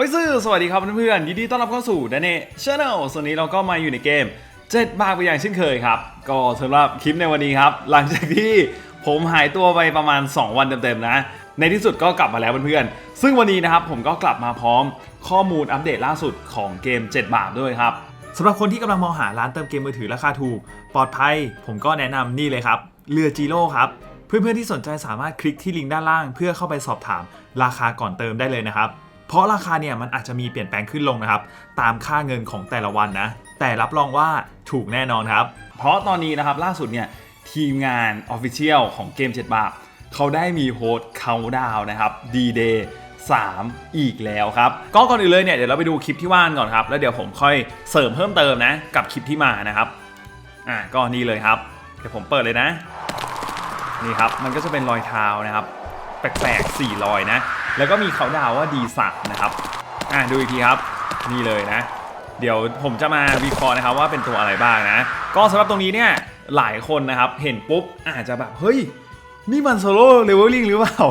อ้ยซื่อสวัสดีครับเพื่อนๆยินดีต้อนรับเข้าสู่ดนเน่ชาแนลส่วนนี้เราก็มาอยู่ในเกมเจ็ดบาทไปอย่างเช่นเคยครับ ก็สำหรับคลิปในวันนี้ครับ หลังจากที่ผมหายตัวไปประมาณ 2 วันเต็มๆนะ ในที่สุดก็กลับมาแล้วเพื่อนๆ ซึ่งวันนี้นะครับผมก็กลับมาพร้อมข้อมูลอัปเดตล่าสุดของเกม 7 บาทด้วยครับสำหรับคนที่กำลังมองหาร้านเติมเกมมือถือราคาถูกปลอดภัย ผมก็แนะนำนี่เลยครับเรือจีโร่ครับเพื่อนๆที่สนใจสามารถคลิกที่ลิงก์ด้านล่าง เพื่อเข้าไปสอบถามราคาก่อนเติมได้เลยนะครับ เพราะราคาเนี่ยมันอาจจะมีเปลี่ยนแปลงขึ้นลงนะครับ ตามค่าเงินของแต่ละวันนะ แต่รับรองว่าถูกแน่นอนครับ เพราะตอนนี้นะครับล่าสุดเนี่ยทีมงาน Official ของเกม7บาทเขาได้มีโพสต์เขาดาวนะครับ D-Day 3 อีกแล้วครับ ก็ก่อนอื่นเลยเนี่ยเดี๋ยวเราไปดูคลิปที่ว่านก่อนครับ แล้วเดี๋ยวผมค่อยเสริมเพิ่มเติมนะ กับคลิปที่มานะครับ อะก็นี่เลยครับ เดี๋ยวผมเปิดเลยนะ นี่ครับ มันก็จะเป็นรอยเท้านะครับ แปลกๆ4รอยนะ แล้วก็มีเขาดาวว่าดีสักนะครับอะดูอีกทีครับนี่เลยนะ เดี๋ยวผมจะมาวิเคราะห์นะครับว่าเป็นตัวอะไรบ้างนะ ก็สำหรับตรงนี้เนี่ยหลายคนนะครับเห็นปุ๊บอาจจะแบบเฮ้ยนี่มันโซโล่เลเวลลิ่งหรือเปล่า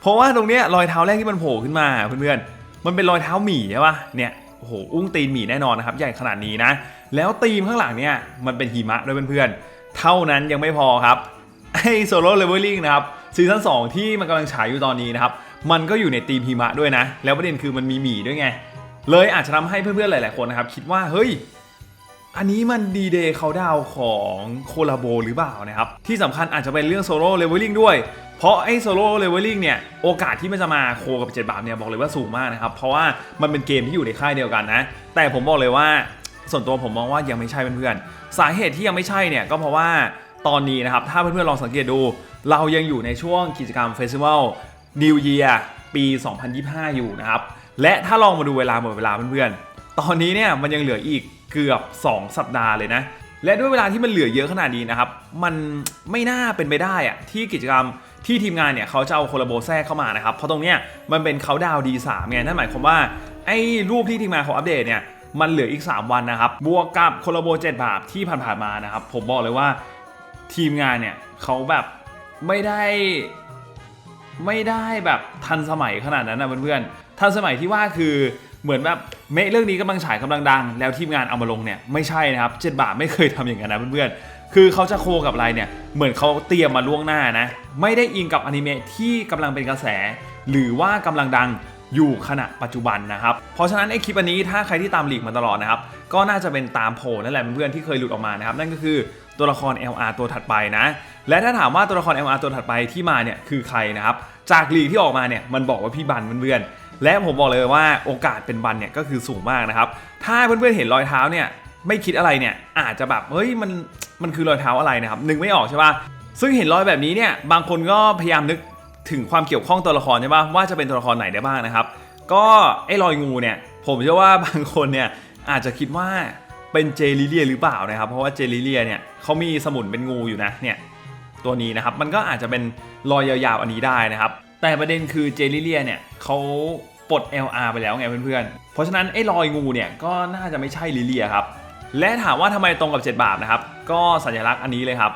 เพราะว่าตรงเนี้ยรอยเท้าแรกที่มันโผล่ขึ้นมาเพื่อนๆ มันเป็นรอยเท้าหมีใช่ปะเนี่ยโอ้โหอุ้งตีนหมีแน่นอนนะครับใหญ่ขนาดนี้นะ แล้วตีมข้างหลังเนี่ยมันเป็นหิมะด้วยเพื่อนๆ เท่านั้นยังไม่พอครับไอโซโล่เลเวลลิ่งนะครับซีซั่น2ที่มันกำลังฉายอยู่ตอนนี้นะครับ มันก็อยู่ในทีมหิมะด้วยนะ แล้วประเด็นคือมันมีหมีด้วยไง เลยอาจจะทำให้เพื่อนๆหลาย ๆคนนะครับคิดว่าเฮ้ยอันนี้มันดีเดย์เขาดาวของโคลาโบหรือเปล่านะครับ ที่สำคัญอาจจะเป็นเรื่องโซโล่เลเวลลิ่งด้วย เพราะไอ้โซโล่เลเวลลิ่งเนี่ย โอกาสที่มันจะมาโคกับ7บาทเนี่ย บอกเลยว่าสูงมากนะครับ เพราะว่ามันเป็นเกมที่อยู่ในค่ายเดียวกันนะ แต่ผมบอกเลยว่าส่วนตัวผมมองว่ายังไม่ใช่เพื่อนๆสาเหตุที่ยังไม่ใช่เนี่ยก็เพราะว่าตอนนี้นะครับ ถ้าเพื่อนๆลองสังเกตดู เรายังอยู่ในช่วงกิจกรรมเฟสติวัล New Year ปี 2025 อยู่นะครับ และถ้าลองมาดูเวลาหมดเวลาเพื่อนๆ ตอนนี้เนี่ยมันยังเหลืออีกเกือบ 2 สัปดาห์เลยนะ และด้วยเวลาที่มันเหลือเยอะขนาดนี้นะครับ มันไม่น่าเป็นไปได้อะที่กิจกรรมที่ทีมงานเนี่ยเขาจะเอาโคลาโบแทรกเข้ามานะครับ เพราะตรงเนี้ยมันเป็นเขาดาวดีสามไงนั่นหมายความว่าไอ้รูปที่ทีมงานเขาอัปเดตเนี่ยมันเหลืออีก 3 วันนะครับ บวกกับโคลาโบ7บาทที่ผ่านๆมานะครับ ผมบอกเลยว่าทีมงานเนี่ยเขาแบบไม่ได้ ไม่ได้แบบทันสมัยขนาดนั้นนะเพื่อนๆทันสมัยที่ว่าคือเหมือนแบบเมเรื่องนี้กำลังฉายกำลังดัง แล้วทีมงานเอามาลงเนี่ยไม่ใช่นะครับเจ็ดบาทไม่เคยทำอย่างนั้นนะเพื่อนๆคือเขาจะโคกับอะไรเนี่ยเหมือนเขาเตรียมมาล่วงหน้านะไม่ได้อิงกับอนิเมะที่กำลังเป็นกระแส หรือว่ากำลังดัง อยู่ขณะปัจจุบันนะครับ เพราะฉะนั้นไอคลิปอันนี้ถ้าใครที่ตามลีกมาตลอดนะครับ ก็น่าจะเป็นตามโผล่นั่นแหละเพื่อนๆที่เคยหลุดออกมานะครับ นั่นก็คือตัวละคร LR ตัวถัดไปนะ และถ้าถามว่าตัวละคร LR ตัวถัดไปที่มาเนี่ยคือใครนะครับ จากลีกที่ออกมาเนี่ยมันบอกว่าพี่บันเพื่อนๆ และผมบอกเลยว่าโอกาสเป็นบันเนี่ยก็คือสูงมากนะครับ ถ้าเพื่อนๆเห็นรอยเท้าเนี่ยไม่คิดอะไรเนี่ยอาจจะแบบเฮ้ยมันมันคือรอยเท้าอะไรนะครับนึกไม่ออกใช่ปะซึ่งเห็นรอยแบบนี้เนี่ยบางคนก็พยายามนึก ถึงความเกี่ยวข้องตัวละครใช่ปะว่าจะเป็นตัวละครไหนได้บ้างนะครับ ก็ไอ้รอยงูเนี่ย ผมเชื่อว่าบางคนเนี่ยอาจจะคิดว่าเป็นเจลิเลียหรือเปล่านะครับ เพราะว่าเจลิเลียเนี่ยเขามีสมุนเป็นงูอยู่นะเนี่ยตัวนี้นะครับมันก็อาจจะเป็นรอยยาวๆอันนี้ได้นะครับ แต่ประเด็นคือเจลิเลียเนี่ยเขาปลด LR ไปแล้วไงเพื่อนๆ เพราะฉะนั้นไอ้รอยงูเนี่ยก็น่าจะไม่ใช่ลิเลียครับ และถามว่าทำไมตรงกับ 7 บาทนะครับ ก็สัญลักษณ์อันนี้เลยครับ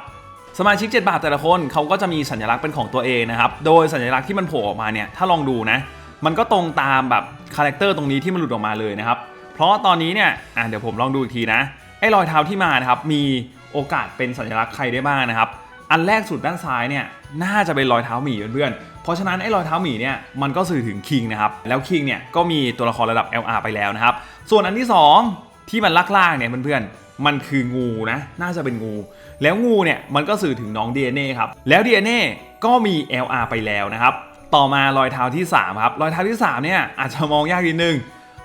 สมาชิก 7 บาทแต่ละคนเขาก็จะมีสัญลักษณ์เป็นของตัวเองนะครับ โดยสัญลักษณ์ที่มันโผล่ออกมาเนี่ย ถ้าลองดูนะ มันก็ตรงตามแบบคาแรคเตอร์ตรงนี้ที่มันหลุดออกมาเลยนะครับ เพราะตอนนี้เนี่ย อะเดี๋ยวผมลองดูอีกทีนะ ไอ้รอยเท้าที่มานะครับ มีโอกาสเป็นสัญลักษณ์ใครได้บ้างนะครับ อันแรกสุดด้านซ้ายเนี่ย น่าจะเป็นรอยเท้าหมีเพื่อนๆ เพราะฉะนั้นไอ้รอยเท้าหมีเนี่ย มันก็สื่อถึงคิงนะครับ แล้วคิงเนี่ย ก็มีตัวละครระดับ LR ไปแล้วนะครับ ส่วนอันที่สองที่มันล่างๆเนี่ยเพื่อนๆ มันคืองูนะ น่าจะเป็นงู แล้วงูเนี่ยมันก็สื่อถึงน้อง DNA ครับ แล้ว DNA ก็มี LR ไปแล้วนะครับ ต่อมารอยเท้าที่ 3 ครับ รอยเท้าที่ 3 เนี่ยอาจจะมองยากนิดนึง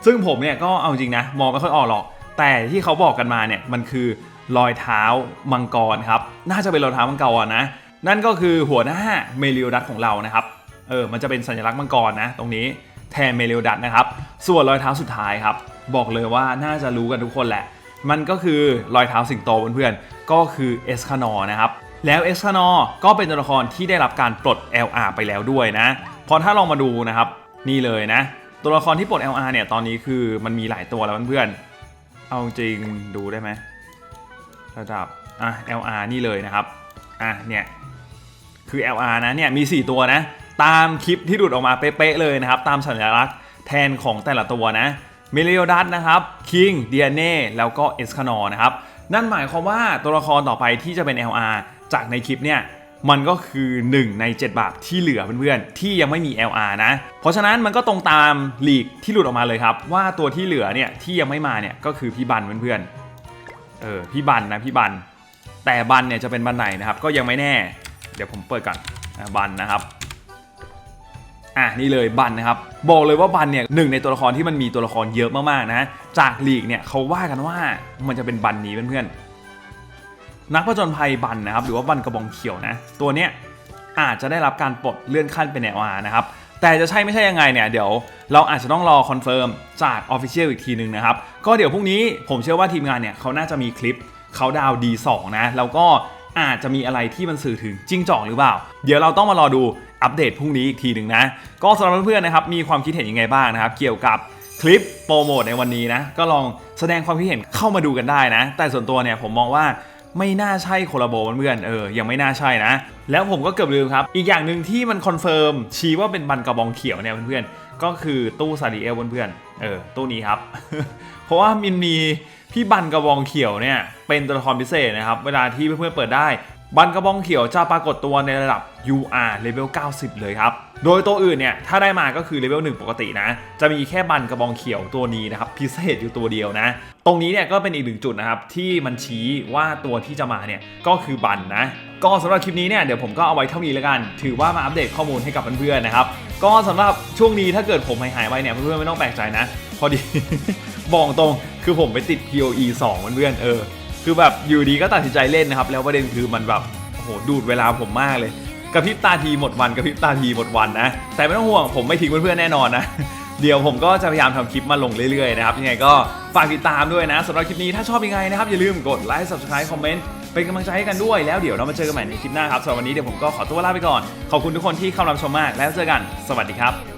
ซึ่งผมเนี่ยก็เอาจริงนะ มองไม่ค่อยออกหรอก แต่ที่เขาบอกกันมาเนี่ยมันคือรอยเท้ามังกรครับ น่าจะเป็นรอยเท้ามังกรนะ นั่นก็คือหัวหน้าเมลิโอดัตของเรานะครับ เออ มันจะเป็นสัญลักษณ์มังกรนะ ตรงนี้แทนเมลิโอดัตนะครับ ส่วนรอยเท้าสุดท้ายครับ บอกเลยว่าน่าจะรู้กันทุกคนแหละ มันก็คือรอยเท้าสิงโตเพื่อนๆก็คือเอสคานอนะครับแล้วเอสคานอก็เป็นตัวละครที่ได้รับการปลด LR ไปแล้วด้วยนะพอถ้าลองมาดูนะครับนี่เลยนะ ตัวละครที่ปลด LR เนี่ยตอนนี้คือมันมีหลายตัวแล้วเพื่อนๆเอาจริงดูได้ไหมระดับอะ LR นี่เลยนะครับอะเนี่ยคือ LR นะเนี่ยมี 4 ตัวนะ ตามคลิปที่หลุดออกมาเป๊ะๆเลยนะครับ ตามสัญลักษณ์แทนของแต่ละตัวนะ มเลโอดัสนะครับคิงเดียเน่แล้วก็เอสคานอนะครับนั่นหมายความว่าตัวละครต่อไปที่จะเป็น LR จากในคลิปเนี่ยมันก็คือ 1 ใน 7 บาทที่เหลือเพื่อนๆ ที่ยังไม่มี LR นะ เพราะฉะนั้นมันก็ตรงตามลีกที่หลุดออกมาเลยครับ ว่าตัวที่เหลือเนี่ยที่ยังไม่มาเนี่ยก็คือพี่บันเพื่อนๆ เออพี่บันนะพี่บัน แต่บันเนี่ยจะเป็นบันไหนนะครับก็ยังไม่แน่ เดี๋ยวผมเปิดก่อนะบันนะครับ อะนี่เลยบันนะครับบอกเลยว่าบันเนี่ยหนึ่งในตัวละครที่มันมีตัวละครเยอะมากๆนะ จากลีกเนี่ยเขาว่ากันว่ามันจะเป็นบันนี้เพื่อนๆนักผจญภัยบันนะครับหรือว่าบันกระบองเขียวนะ ตัวเนี้ยอาจจะได้รับการปลดเลื่อนขั้นเป็น LR นะครับแต่จะใช่ไม่ใช่ยังไงเนี่ยเดี๋ยวเราอาจจะต้องรอคอนเฟิร์มจาก Official อีกทีหนึ่งนะครับ ก็เดี๋ยวพรุ่งนี้ผมเชื่อว่าทีมงานเนี่ยเขาน่าจะมีคลิปเขาดาว D2 นะแล้วก็อาจจะมีอะไรที่มันสื่อถึงจิ้งจอกหรือเปล่า เดี๋ยวเราต้องมารอดู อัปเดตพรุ่งนี้อีกทีหนึ่งนะ ก็สำหรับเพื่อนๆนะครับมีความคิดเห็นยังไงบ้างนะครับ เกี่ยวกับคลิปโปรโมทในวันนี้นะ ก็ลองแสดงความคิดเห็นเข้ามาดูกันได้นะ แต่ส่วนตัวเนี่ยผมมองว่าไม่น่าใช่โคลาโบเพื่อนเออยังไม่น่าใช่นะ แล้วผมก็เกือบลืมครับ อีกอย่างหนึ่งที่มันคอนเฟิร์มชี้ว่าเป็นบันกระบองเขียวเนี่ยเพื่อนๆก็คือตู้ซาดิเอลเพื่อนๆเออตู้นี้ครับ เพราะว่ามินมีพี่บันกระบองเขียวเนี่ยเป็นตัวละครพิเศษนะครับ เวลาที่เพื่อนๆเปิดได้ บันกระบองเขียวจะปรากฏตัวในระดับ UR เลเวล 90 เลยครับ โดยตัวอื่นเนี่ย ถ้าได้มาก็คือเลเวล 1 ปกตินะ จะมีแค่บันกระบองเขียวตัวนี้นะครับ พิเศษอยู่ตัวเดียวนะ ตรงนี้เนี่ยก็เป็นอีกหนึ่งจุดนะครับ ที่มันชี้ว่าตัวที่จะมาเนี่ย ก็คือบันนะ ก็สำหรับคลิปนี้เนี่ยเดี๋ยวผมก็เอาไว้เท่านี้แล้วกัน ถือว่ามาอัปเดตข้อมูลให้กับเพื่อนๆนะครับ ก็สำหรับช่วงนี้ถ้าเกิดผมหายหายๆไปเนี่ยเพื่อนๆไม่ต้องแปลกใจนะ พอดีบอกตรงคือผมไปติด POE 2เพื่อนๆเออ คือแบบอยู่ดีก็ตัดสินใจเล่นนะครับ แล้วประเด็นคือมันแบบโอ้โหดูดเวลาผมมากเลยกระพริบตาทีหมดวันกระพริบตาทีหมดวันนะ แต่ไม่ต้องห่วงผมไม่ทิ้งเพื่อนๆแน่นอนนะ เดี๋ยวผมก็จะพยายามทำคลิปมาลงเรื่อยๆนะครับยังไงก็ฝากติดตามด้วยนะสำหรับคลิปนี้ถ้าชอบยังไงนะครับอย่าลืมกดไลค์ subscribe คอมเมนต์เป็นกำลังใจให้กันด้วยแล้วเดี๋ยวเรามาเจอกันใหม่ในคลิปหน้าครับสำหรับวันนี้เดี๋ยวผมก็ขอตัวลาไปก่อนขอบคุณทุกคนที่เข้ารับชมมากแล้วเจอกันสวัสดีครับ